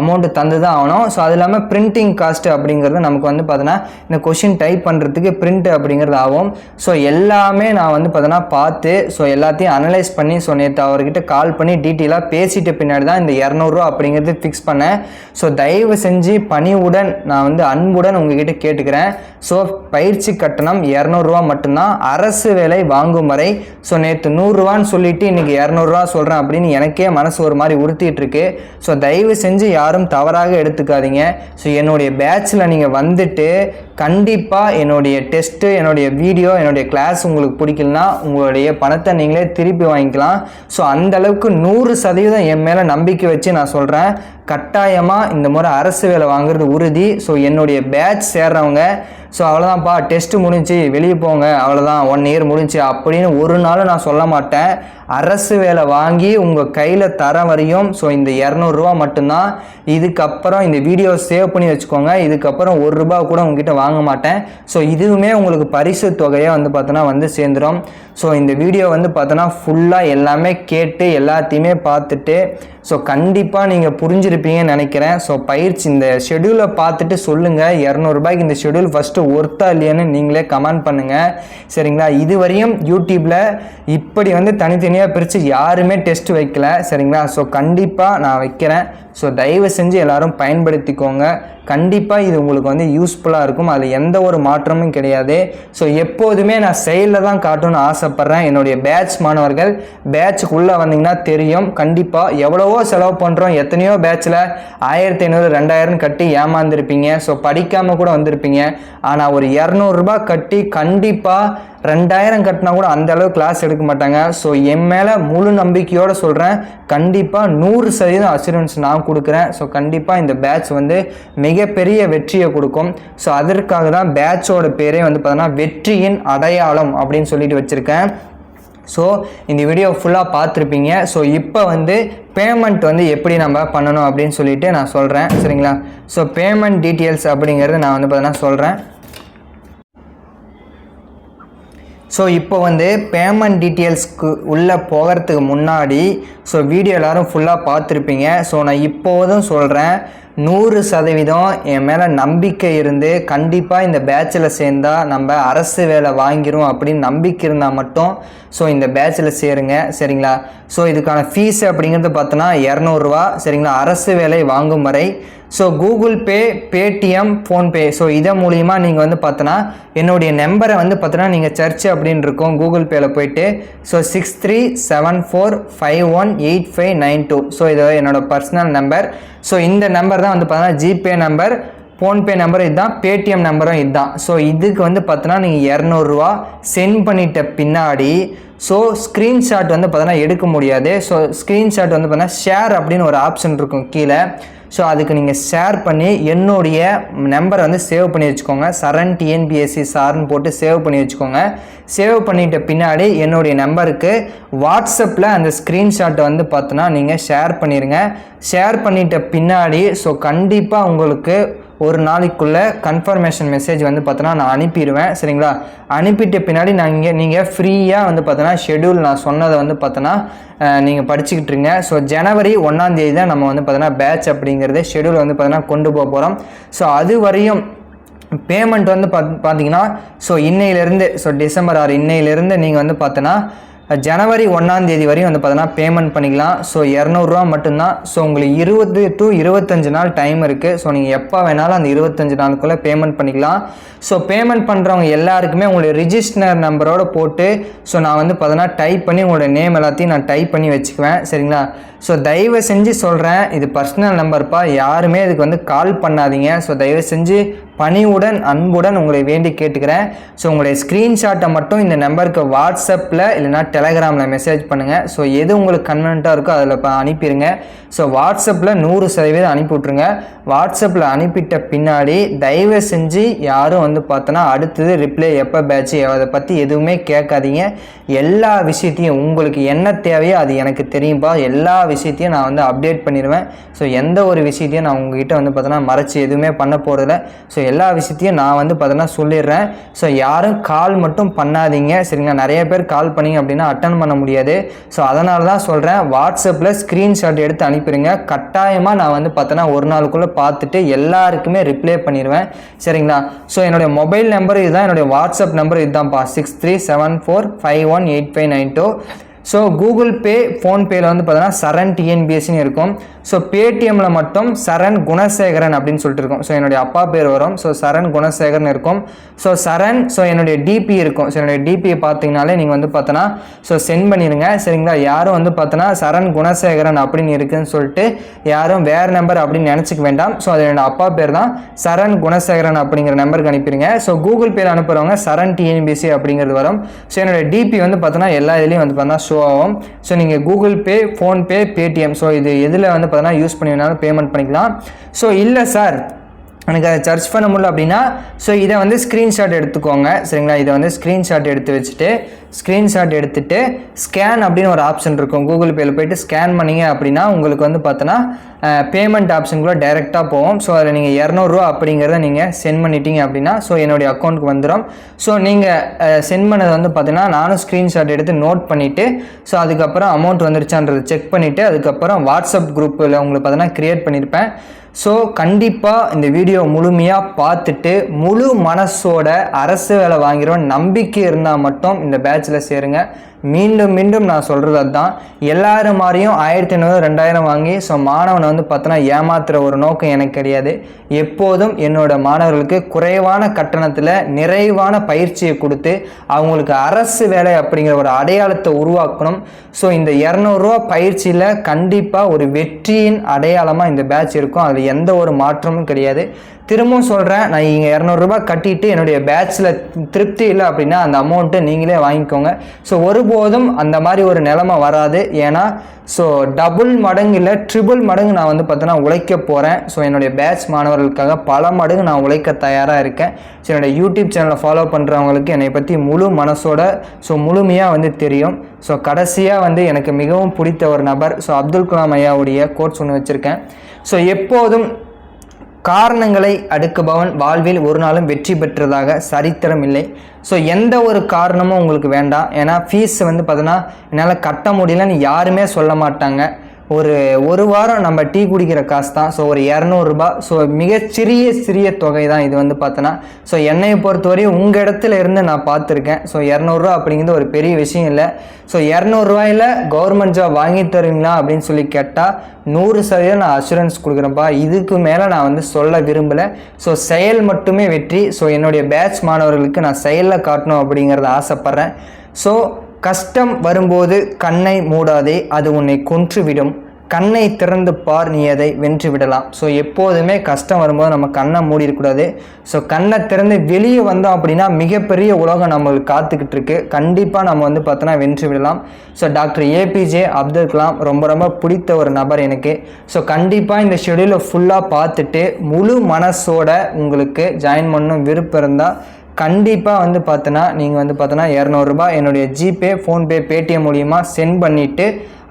அமௌண்ட்டு தந்து தான் ஆகணும். ஸோ அது இல்லாமல் பிரிண்டிங் காஸ்ட் அப்படிங்கிறது நமக்கு வந்து பார்த்தோன்னா இந்த கொஷின் டைப் பண்ணுறதுக்கு பிரிண்ட் அப்படிங்கிறது ஆகும். ஸோ எல்லாமே நான் வந்து பார்த்தோன்னா பார்த்து ஸோ எல்லாத்தையும் அனலைஸ் பண்ணி ஸோ நேற்று அவர்கிட்ட கால் பண்ணி டீட்டெயிலாக பேசிட்டு பின்னாடி தான் இந்த இரநூறுவா அப்படிங்கிறது ஃபிக்ஸ் பண்ணேன். ஸோ தயவு செஞ்சு பணிவுடன் நான் வந்து அன்புடன் உங்ககிட்ட கேட்டுக்கிறேன். ஸோ பயிற்சி கட்டணம் இரநூறு இரநூறுவா மட்டும்தான் அரசு வேலை வாங்கும் வரை. ஸோ நேற்று நூறுரூவான்னு சொல்லிட்டு இன்னைக்கு இரநூறுவா சொல்கிறேன் அப்படின்னு எனக்கே மனசு ஒரு மாதிரி உறுத்திட்டு இருக்கு. ஸோ தயவு செஞ்சு யாரும் தவறாக எடுத்துக்காதீங்க. ஸோ என்னுடைய பேட்சில் நீங்கள் வந்துட்டு கண்டிப்பாக என்னுடைய டெஸ்ட்டு என்னுடைய வீடியோ என்னுடைய கிளாஸ் உங்களுக்கு பிடிக்கலனா உங்களுடைய பணத்தை நீங்களே திருப்பி வாங்கிக்கலாம். ஸோ அந்தளவுக்கு நூறு சதவீதம் என் மேலே நம்பிக்கை வச்சு நான் சொல்கிறேன் கட்டாயமாக இந்த முறை அரசு வேலை வாங்குறது உறுதி. ஸோ என்னுடைய பேட்ச் சேர்றவங்க ஸோ அவ்வளோதான்ப்பா டெஸ்ட்டு முடிஞ்சு வெளியே போங்க அவ்வளோதான் ஒன் இயர் முடிஞ்சு அப்படின்னு ஒரு நாளும் நான் சொல்ல மாட்டேன். அரசு வேலை வாங்கி உங்கள் கையில் தர வரையும் ஸோ இந்த இரநூறுவா மட்டும்தான். இதுக்கப்புறம் இந்த வீடியோ சேவ் பண்ணி வச்சுக்கோங்க. இதுக்கப்புறம் ஒரு ரூபா கூட உங்ககிட்ட வாங்க வாங்க மாட்டேன். ஸோ இதுவுமே உங்களுக்கு பரிசு தொகையை வந்து பார்த்தோன்னா வந்து சேர்ந்துடும் ஸோ இந்த வீடியோ வந்து பார்த்தோன்னா ஃபுல்லாக எல்லாமே கேட்டு எல்லாத்தையுமே பார்த்துட்டு ஸோ கண்டிப்பாக நீங்கள் புரிஞ்சிருப்பீங்கன்னு நினைக்கிறேன். ஸோ பயிற்சி இந்த ஷெடியூலை பார்த்துட்டு சொல்லுங்கள் இரநூறுபாய்க்கு இந்த ஷெடியூல் ஃபஸ்ட்டு ஒர்த்தா இல்லையான்னு நீங்களே கமெண்ட் பண்ணுங்கள் சரிங்களா? இதுவரையும் யூடியூப்பில் இப்படி வந்து தனித்தனியாக பிரித்து யாருமே டெஸ்ட் வைக்கல. சரிங்களா? ஸோ கண்டிப்பாக நான் வைக்கிறேன். ஸோ தயவு செஞ்சு எல்லாரும் பயன்படுத்திக்கோங்க. கண்டிப்பாக இது உங்களுக்கு வந்து யூஸ்ஃபுல்லாக இருக்கும். அதில் எந்த ஒரு மாற்றமும் கிடையாது. ஸோ எப்போதுமே நான் செயலில் தான் காட்டணும்னு ஆசைப்பட்றேன். என்னுடைய பேட்ச் மாணவர்கள் பேட்சுக்குள்ளே வந்தீங்கன்னா தெரியும். கண்டிப்பாக எவ்வளவோ செலவு பண்ணுறோம் எத்தனையோ பேட்சில் ஆயிரத்தி ஐநூறு ரெண்டாயிரம் கட்டி ஏமாந்துருப்பீங்க. ஸோ படிக்காமல் கூட வந்திருப்பீங்க. ஆனால் ஒரு இரநூறுபா கட்டி கண்டிப்பாக ரெண்டாயிரம் கட்டினா கூட அந்த அளவு கிளாஸ் எடுக்க மாட்டாங்க. ஸோ என் மேலே முழு நம்பிக்கையோடு சொல்கிறேன் கண்டிப்பாக நூறு சதவீதம் அசூரன்ஸ் நான் கொடுக்குறேன். ஸோ கண்டிப்பாக இந்த பேட்ச் வந்து மிகப்பெரிய வெற்றியை கொடுக்கும். ஸோ அதற்காக தான் பேட்சோட பேரே வந்து பார்த்தோன்னா வெற்றியின் அடையாளம் அப்படின்னு சொல்லிட்டு வச்சுருக்கேன். ஸோ இந்த வீடியோ ஃபுல்லாக பார்த்துருப்பீங்க. ஸோ இப்போ வந்து பேமெண்ட் வந்து எப்படி நம்ம பண்ணணும் அப்படின்னு சொல்லிட்டு நான் சொல்கிறேன் சரிங்களா? ஸோ பேமெண்ட் டீட்டெயில்ஸ் அப்படிங்கிறது நான் வந்து பார்த்தீங்கன்னா சொல்கிறேன் ஸோ இப்போ வந்து பேமெண்ட் டீட்டெயில்ஸ்க்கு உள்ளே போகிறதுக்கு முன்னாடி ஸோ வீடியோ எல்லோரும் ஃபுல்லாக பார்த்துருப்பீங்க. ஸோ நான் இப்போதும் சொல்கிறேன் நூறு சதவீதம் என் மேலே நம்பிக்கை இருந்து கண்டிப்பாக இந்த பேட்சில் சேர்ந்தால் நம்ம அரசு வேலை வாங்கிரும் அப்படின்னு நம்பிக்கை இருந்தால் மட்டும் ஸோ இந்த பேட்சில் சேருங்க. சரிங்களா? ஸோ இதுக்கான ஃபீஸ் அப்படிங்கிறது பார்த்தோன்னா இரநூறுவா சரிங்களா? அரசு வேலை வாங்கும் வரை so Google Pay Paytm PhonePe so இதை மூலிமா நீங்கள் வந்து பார்த்தோன்னா என்னுடைய நம்பரை வந்து பார்த்தோன்னா நீங்கள் சர்ச் அப்படின்னு இருக்கும் கூகுள் பேயில் போயிட்டு. So six three seven four five one eight five nine two so இது என்னோட பர்சனல் நம்பர் ஸோ இந்த நம்பர் தான் வந்து பார்த்தோன்னா ஜிபே நம்பர் ஃபோன்பே நம்பரும் இதுதான். பேடிஎம் நம்பரும் இதுதான். ஸோ இதுக்கு வந்து பார்த்தோன்னா நீங்கள் இரநூறுவா சென்ட் பண்ணிட்ட பின்னாடி ஸோ ஸ்க்ரீன்ஷாட் வந்து பார்த்தோன்னா எடுக்க முடியாது. ஸோ ஸ்க்ரீன்ஷாட் வந்து பார்த்தோன்னா ஷேர் அப்படின்னு ஒரு ஆப்ஷன் இருக்கும் கீழே. ஸோ அதுக்கு நீங்கள் ஷேர் பண்ணி என்னுடைய நம்பரை வந்து சேவ் பண்ணி வச்சுக்கோங்க. சரண் டிஎன்பிஎஸ்சி சார்னு போட்டு சேவ் பண்ணி வச்சுக்கோங்க. சேவ் பண்ணிட்ட பின்னாடி என்னுடைய நம்பருக்கு வாட்ஸ்அப்பில் அந்த ஸ்க்ரீன்ஷாட்டை வந்து பார்த்தோன்னா நீங்கள் ஷேர் பண்ணிடுங்க ஷேர் பண்ணிட்ட பின்னாடி ஸோ கண்டிப்பாக உங்களுக்கு ஒரு நாளைக்குள்ளே கன்ஃபர்மேஷன் மெசேஜ் வந்து பார்த்தோன்னா நான் அனுப்பிடுவேன் சரிங்களா? அனுப்பிட்ட பின்னாடி நான் இங்கே நீங்கள் ஃப்ரீயாக வந்து பார்த்தோன்னா ஷெடியூல் நான் சொன்னதை வந்து பார்த்தோன்னா நீங்கள் படிச்சுக்கிட்டு இருங்க. ஸோ ஜனவரி ஒன்றாந்தேதி தான் நம்ம வந்து பார்த்தோன்னா பேட்ச் அப்படிங்கிறது ஷெடியூல் வந்து பார்த்தோன்னா கொண்டு போக போகிறோம் ஸோ அது வரையும் பேமெண்ட் வந்து பார்த்து பார்த்தீங்கன்னா ஸோ இன்னையிலேருந்து ஸோ டிசம்பர் ஆறு இன்னையிலேருந்து நீங்கள் வந்து பார்த்தோன்னா ஜனவரி ஒன்றாம் தேதி வரையும் வந்து பார்த்தோன்னா பேமெண்ட் பண்ணிக்கலாம். ஸோ இரநூறுவா மட்டும்தான். ஸோ உங்களுக்கு இருபது டு இருபத்தஞ்சு நாள் டைம் இருக்குது ஸோ நீங்கள் எப்போ வேணாலும் அந்த இருபத்தஞ்சு நாளுக்குள்ளே பேமெண்ட் பண்ணிக்கலாம். ஸோ பேமெண்ட் பண்ணுறவங்க எல்லாருக்குமே உங்களுடைய ரிஜிஸ்டர் நம்பரோட போட்டு ஸோ நான் வந்து பார்த்தோன்னா டைப் பண்ணி உங்களோட நேம் எல்லாத்தையும் நான் டைப் பண்ணி வச்சுக்குவேன். சரிங்களா? ஸோ தயவு செஞ்சு சொல்கிறேன் இது பர்சனல் நம்பர்ப்பா யாருமே இதுக்கு வந்து கால் பண்ணாதீங்க. ஸோ தயவு செஞ்சு பணிவுடன் அன்புடன் உங்களை வேண்டி கேட்டுக்கிறேன். ஸோ உங்களுடைய ஸ்க்ரீன்ஷாட்டை மட்டும் இந்த நம்பருக்கு வாட்ஸ்அப்பில் இல்லைனா டெலகிராமில் மெசேஜ் பண்ணுங்கள் ஸோ எது உங்களுக்கு கன்வென்ட்டாக இருக்கோ அதில் இப்போ அனுப்பிடுங்க ஸோ வாட்ஸ்அப்பில் நூறு சதவீதம் அனுப்பி விட்ருங்க வாட்ஸ்அப்பில் அனுப்பிட்ட பின்னாடி தயவு செஞ்சு யாரும் வந்து பார்த்தோன்னா அடுத்தது ரிப்ளை எப்போ பேட்ச் அதை பற்றி எதுவுமே கேட்காதீங்க. எல்லா விஷயத்தையும் உங்களுக்கு என்ன தேவையோ அது எனக்கு தெரியும்பா. எல்லா விஷயத்தையும் நான் வந்து அப்டேட் பண்ணிடுவேன் ஸோ எந்த ஒரு விஷயத்தையும் நான் உங்ககிட்ட வந்து பார்த்தோன்னா மறைச்சி எதுவுமே பண்ண போகிறதில்ல ஸோ எல்லா விஷயத்தையும் நான் வந்து பார்த்தோன்னா சொல்லிடுறேன். ஸோ யாரும் கால் மட்டும் பண்ணாதீங்க. சரிங்களா? நிறைய பேர் கால் பண்ணிங்க அப்படின்னா அட்டன் பண்ண முடியாது. ஸோ அதனால தான் சொல்கிறேன் வாட்ஸ்அப்பில் ஸ்க்ரீன்ஷாட் எடுத்து அனுப்பிடுங்க கட்டாயமாக நான் வந்து பார்த்தோன்னா ஒரு நாளுக்குள்ளே பார்த்துட்டு எல்லாருக்குமே ரிப்ளை பண்ணிடுவேன் சரிங்களா? ஸோ என்னுடைய மொபைல் நம்பர் இதுதான் என்னுடைய வாட்ஸ்அப் நம்பர் இதுதான்ப்பா. Six three seven four five one eight five nine two so Google Pay ஃபோன்பேயில் வந்து பார்த்தீங்கன்னா சரண் டிஎன்பிஎஸ்சின்னு இருக்கும். ஸோ பேடிஎம்மில் மட்டும் சரண் குணசேகரன் அப்படின்னு சொல்லிட்டு இருக்கும். ஸோ என்னுடைய அப்பா பேர் வரும். ஸோ சரண் குணசேகரன் இருக்கும். ஸோ சரண் ஸோ என்னுடைய டிபி இருக்கும். ஸோ என்னுடைய டிபியை பார்த்தீங்கனாலே நீங்கள் வந்து பார்த்தோன்னா ஸோ சென்ட் பண்ணிடுங்க சரிங்களா? யாரும் வந்து பார்த்தோன்னா சரண் குணசேகரன் அப்படின்னு இருக்குன்னு சொல்லிட்டு யாரும் வேறு நம்பர் அப்படின்னு நினச்சிக்க வேண்டாம். ஸோ அது என்னோடய அப்பா பேர் தான். சரண் குணசேகரன் அப்படிங்கிற நம்பருக்கு அனுப்பிடுங்க ஸோ கூகுள் பேயில் அனுப்புகிறவங்க சரண் டிஎன்பிசி அப்படிங்கிறது வரும். ஸோ என்னோட டிபி வந்து பார்த்தோன்னா எல்லா இதுலேயும் வந்து பார்த்தோன்னா ஷோ ஆகும் ஸோ நீங்கள் Google Pay PhonePe Paytm so இது எதில் வந்து பார்த்தீங்கன்னா யூஸ் பண்ணி வேணாலும் பேமெண்ட் பண்ணிக்கலாம். ஸோ இல்லை சார் எனக்கு அதை சர்ச் பண்ண முடியல அப்படின்னா ஸோ இதை வந்து ஸ்க்ரீன்ஷாட் எடுத்துக்கோங்க. சரிங்களா? இதை வந்து ஸ்க்ரீன்ஷாட் எடுத்து வச்சுட்டு ஸ்க்ரீன்ஷாட் எடுத்துகிட்டு ஸ்கேன் அப்படின்னு ஒரு ஆப்ஷன் இருக்கும். கூகுள் பேயில் போயிட்டு ஸ்கேன் பண்ணீங்க அப்படின்னா உங்களுக்கு வந்து பார்த்தோன்னா பேமெண்ட் ஆப்ஷனுக்குள்ளே டைரெக்டாக போகும். ஸோ அதில் நீங்கள் இரநூறுவா அப்படிங்கிறத நீங்கள் சென்ட் பண்ணிட்டீங்க அப்படின்னா ஸோ என்னுடைய அக்கௌண்ட்டுக்கு வந்துடும் ஸோ நீங்கள் சென்ட் பண்ணது வந்து பார்த்தீங்கன்னா நானும் ஸ்க்ரீன்ஷாட் எடுத்து நோட் பண்ணிவிட்டு ஸோ அதுக்கப்புறம் அமௌண்ட் வந்துருச்சான்றதை செக் பண்ணிவிட்டு அதுக்கப்புறம் வாட்ஸ்அப் குரூப்பில் உங்களுக்கு பார்த்தீங்கன்னா க்ரியேட் பண்ணியிருப்பேன் ஸோ கண்டிப்பாக இந்த வீடியோ முழுமையாக பார்த்துட்டு முழு மனசோட அரசு வேலை வாங்கிடுவோம் நம்பிக்கை இருந்தால் மட்டும் இந்த பேட்சில் சேருங்க. மீண்டும் மீண்டும் நான் சொல்கிறது அதுதான் எல்லாரும் மாதிரியும் ஆயிரத்தி ஐநூறு ரெண்டாயிரம் வாங்கி ஸோ மாணவனை வந்து பார்த்தோன்னா ஏமாத்துகிற ஒரு நோக்கம் எனக்கு கிடையாது. எப்போதும் என்னோட மாணவர்களுக்கு குறைவான கட்டணத்தில் நிறைவான பயிற்சியை கொடுத்து அவங்களுக்கு அரசு வேலை அப்படிங்கிற ஒரு அடையாளத்தை உருவாக்கணும். ஸோ இந்த இரநூறுவா பயிற்சியில் கண்டிப்பாக ஒரு வெற்றியின் அடையாளமாக இந்த பேட்ச் இருக்கும். அதில் எந்த ஒரு மாற்றமும் கிடையாது. திரும்பவும் சொல்கிறேன் நான் இங்கே இரநூறுபா கட்டிட்டு என்னுடைய பேட்சில் திருப்தி இல்லை அப்படின்னா அந்த அமௌண்ட்டை நீங்களே வாங்கிக்கோங்க. ஸோ ஒருபோதும் அந்த மாதிரி ஒரு நிலமை வராது. ஏன்னா ஸோ டபுள் மடங்கு இல்லை ட்ரிபிள் மடங்கு நான் வந்து பார்த்தோன்னா உழைக்க போகிறேன் ஸோ என்னுடைய பேட்ச் மாணவர்களுக்காக பல மடங்கு நான் உழைக்க தயாராக இருக்கேன். ஸோ என்னுடைய யூடியூப் சேனலை ஃபாலோ பண்ணுறவங்களுக்கு என்னை பற்றி முழு மனசோட ஸோ முழுமையாக வந்து தெரியும். ஸோ கடைசியாக வந்து எனக்கு மிகவும் பிடித்த ஒரு நபர் ஸோ அப்துல் கலாம் ஐயாவுடைய கோட்ஸ் ஒன்று வச்சுருக்கேன். ஸோ எப்போதும் காரணங்களை அடுக்குபவன் வாழ்வில் ஒரு நாளும் வெற்றி பெற்றதாக சரித்திரம் இல்லை. ஸோ எந்த ஒரு காரணமும் உங்களுக்கு வேண்டாம். ஏன்னா ஃபீஸ் வந்து பார்த்தோன்னா என்னால் கட்ட முடியலன்னு யாருமே சொல்ல மாட்டாங்க. ஒரு ஒரு வாரம் நம்ம டீ குடிக்கிற காசு தான் ஸோ ஒரு இரநூறுபா ஸோ மிகச்சிறிய சிறிய தொகை தான் இது வந்து பார்த்தோன்னா. ஸோ என்னையை பொறுத்தவரையும் உங்கள் இடத்துல இருந்து நான் பார்த்துருக்கேன். ஸோ இரநூறுவா அப்படிங்கிறது ஒரு பெரிய விஷயம் இல்லை. ஸோ இரநூறுவாயில் கவர்மெண்ட் ஜாப் வாங்கி தருவீங்களா அப்படின்னு சொல்லி கேட்டால் நூறு சதவீதம் நான் அஷூரன்ஸ் கொடுக்குறேன்ப்பா இதுக்கு மேலே நான் வந்து சொல்ல விரும்பலை. ஸோ செயல் மட்டுமே வெற்றி. ஸோ என்னுடைய பேட்ச் மாணவர்களுக்கு நான் செயலில் காட்டணும் அப்படிங்கிறத ஆசைப்பட்றேன். ஸோ கஷ்டம் வரும்போது கண்ணை மூடாதே அது உன்னை கொன்றுவிடும். கண்ணை திறந்து பார் நீ அதை வென்று விடலாம் ஸோ எப்போதுமே கஷ்டம் வரும்போது நம்ம கண்ணை மூடிடக்கூடாது ஸோ கண்ணை திறந்து வெளியே வந்தோம் அப்படின்னா மிகப்பெரிய உலகம் நம்மளுக்கு காத்துக்கிட்டு இருக்கு கண்டிப்பாக நம்ம வந்து பார்த்தோன்னா வென்று விடலாம் so doctor APJ Abdul Kalam ரொம்ப ரொம்ப பிடித்த ஒரு நபர் எனக்கு. ஸோ கண்டிப்பாக இந்த ஷெடியூலை ஃபுல்லாக பார்த்துட்டு முழு மனசோட உங்களுக்கு ஜாயின் பண்ணணும் விருப்பம் இருந்தால் கண்டிப்பாக வந்து பார்த்தோன்னா நீங்கள் வந்து பார்த்தோன்னா இரநூறுபா என்னுடைய ஜிபே ஃபோன்பே பேடிஎம் மூலியமாக சென்ட் பண்ணிவிட்டு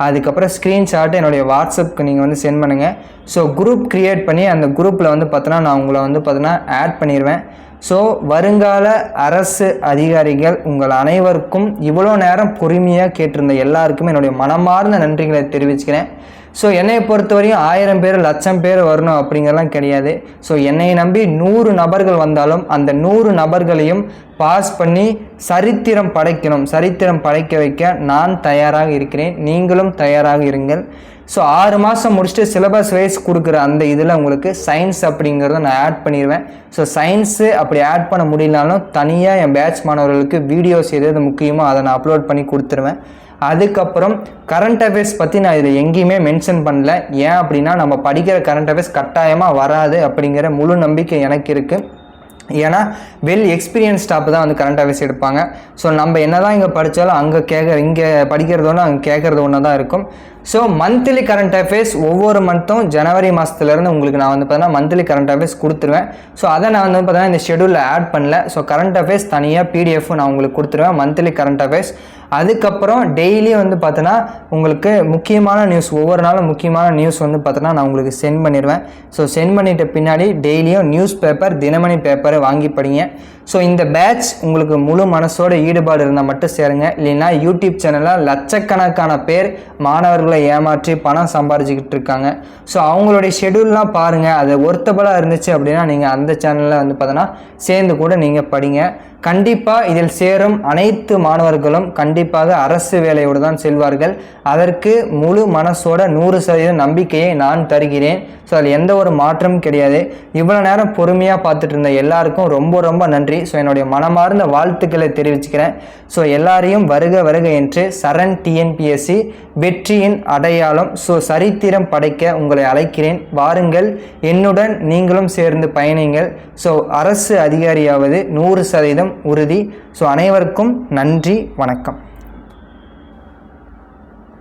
அதுக்கப்புறம் ஸ்க்ரீன்ஷாட்டு என்னுடைய வாட்ஸ்அப்புக்கு நீங்கள் வந்து சென்ட் பண்ணுங்கள் ஸோ குரூப் க்ரியேட் பண்ணி அந்த குரூப்பில் வந்து பார்த்தோன்னா நான் உங்களை வந்து பார்த்தோன்னா ஆட் பண்ணிடுவேன் ஸோ வருங்கால அரசு அதிகாரிகள் உங்கள் அனைவருக்கும் இவ்வளோ நேரம் பொறுமையாக கேட்டிருந்த எல்லாருக்குமே என்னுடைய மனமார்ந்த நன்றிகளை தெரிவிச்சுக்கிறேன். ஸோ என்னை பொறுத்தவரையும் ஆயிரம் பேர் லட்சம் பேர் வரணும் அப்படிங்கிறலாம் கிடையாது. ஸோ என்னை நம்பி நூறு நபர்கள் வந்தாலும் அந்த நூறு நபர்களையும் பாஸ் பண்ணி சரித்திரம் படைக்கணும். சரித்திரம் படைக்க வைக்க நான் தயாராக இருக்கிறேன். நீங்களும் தயாராக இருங்கள். ஸோ ஆறு மாதம் முடிச்சுட்டு சிலபஸ் வைஸ் கொடுக்குற அந்த இதில் உங்களுக்கு சயின்ஸ் அப்படிங்கிறத நான் ஆட் பண்ணிடுவேன் ஸோ சயின்ஸு அப்படி ஆட் பண்ண முடியலனாலும் தனியாக என் பேட்ச் மாணவர்களுக்கு வீடியோஸ் எது எது முக்கியமோ அதை நான் அப்லோட் பண்ணி கொடுத்துருவேன். அதுக்கப்புறம் கரண்ட் அஃபேர்ஸ் பற்றி நான் இதில் எங்கேயுமே மென்ஷன் பண்ணல. ஏன் அப்படின்னா நம்ம படிக்கிற கரண்ட் அஃபேர்ஸ் கட்டாயமாக வராது அப்படிங்கிற முழு நம்பிக்கை எனக்கு இருக்குது ஏன்னா வெல் எக்ஸ்பீரியன்ஸ் ஸ்டாப் தான் வந்து கரண்ட் அஃபேர்ஸ் எடுப்பாங்க. ஸோ நம்ம என்ன தான் இங்கே படித்தாலும் அங்கே கேட்குற இங்கே படிக்கிறது ஒன்று அங்கே கேட்குறது ஒன்று தான் இருக்கும். ஸோ மந்த்லி கரண்ட் அஃபேர்ஸ் ஒவ்வொரு மந்த்தும் ஜனவரி மாதத்துலேருந்து உங்களுக்கு நான் வந்து பார்த்தீங்கன்னா மந்த்லி கரண்ட் அஃபேர்ஸ் கொடுத்துருவேன். ஸோ அதை நான் வந்து பார்த்தீங்கன்னா இந்த ஷெடியூலில் ஆட் பண்ணல. ஸோ கரண்ட் அஃபேர்ஸ் தனியாக பிடிஎஃப் நான் உங்களுக்கு கொடுத்துருவேன் மந்த்லி கரண்ட் அஃபேர்ஸ் அதுக்கப்புறம் டெய்லி வந்து பார்த்தோன்னா உங்களுக்கு முக்கியமான நியூஸ் ஒவ்வொரு நாளும் முக்கியமான நியூஸ் வந்து பார்த்தோன்னா நான் உங்களுக்கு சென்ட் பண்ணிடுவேன். ஸோ சென்ட் பண்ணிட்ட பின்னாடி டெய்லியும் நியூஸ் பேப்பர் தினமணி பேப்பரை வாங்கி படிங்க. ஸோ இந்த பேட்ச் உங்களுக்கு முழு மனசோட ஈடுபாடு இருந்தால் மட்டும் சேருங்க. இல்லைன்னா யூடியூப் சேனலில் லட்சக்கணக்கான பேர் மாணவர்களை ஏமாற்றி பணம் சம்பாரிச்சுக்கிட்டு இருக்காங்க ஸோ அவங்களுடைய ஷெடியூல்லாம் பாருங்கள் அது ஒர்த்தபுளாக இருந்துச்சு அப்படின்னா நீங்கள் அந்த சேனலில் வந்து பார்த்தோன்னா சேர்ந்து கூட நீங்கள் படிங்க. கண்டிப்பாக இதில் சேரும் அனைத்து மாணவர்களும் கண்டிப்பாக அரசு வேலையோடு தான் செல்வார்கள். அதற்கு முழு மனசோட நூறு சதவீதம் நம்பிக்கையை நான் தருகிறேன். ஸோ அதில் எந்த ஒரு மாற்றமும் கிடையாது. இவ்வளோ நேரம் பொறுமையாக பார்த்துட்டு இருந்த எல்லாருக்கும் ரொம்ப ரொம்ப நன்றி. ஸோ என்னுடைய மனமார்ந்த வாழ்த்துக்களை தெரிவிச்சுக்கிறேன். ஸோ எல்லாரையும் வருக வருக என்று சரண் டிஎன்பிஎஸ்சி வெற்றியின் அடையாளம். ஸோ சரித்திரம் படைக்க உங்களை அழைக்கிறேன். வாருங்கள். என்னுடன் நீங்களும் சேர்ந்து பயணிங்கள். ஸோ அரசு அதிகாரியாவது நூறு சதவீதம் உறுதி. ஸோ அனைவருக்கும் நன்றி வணக்கம்.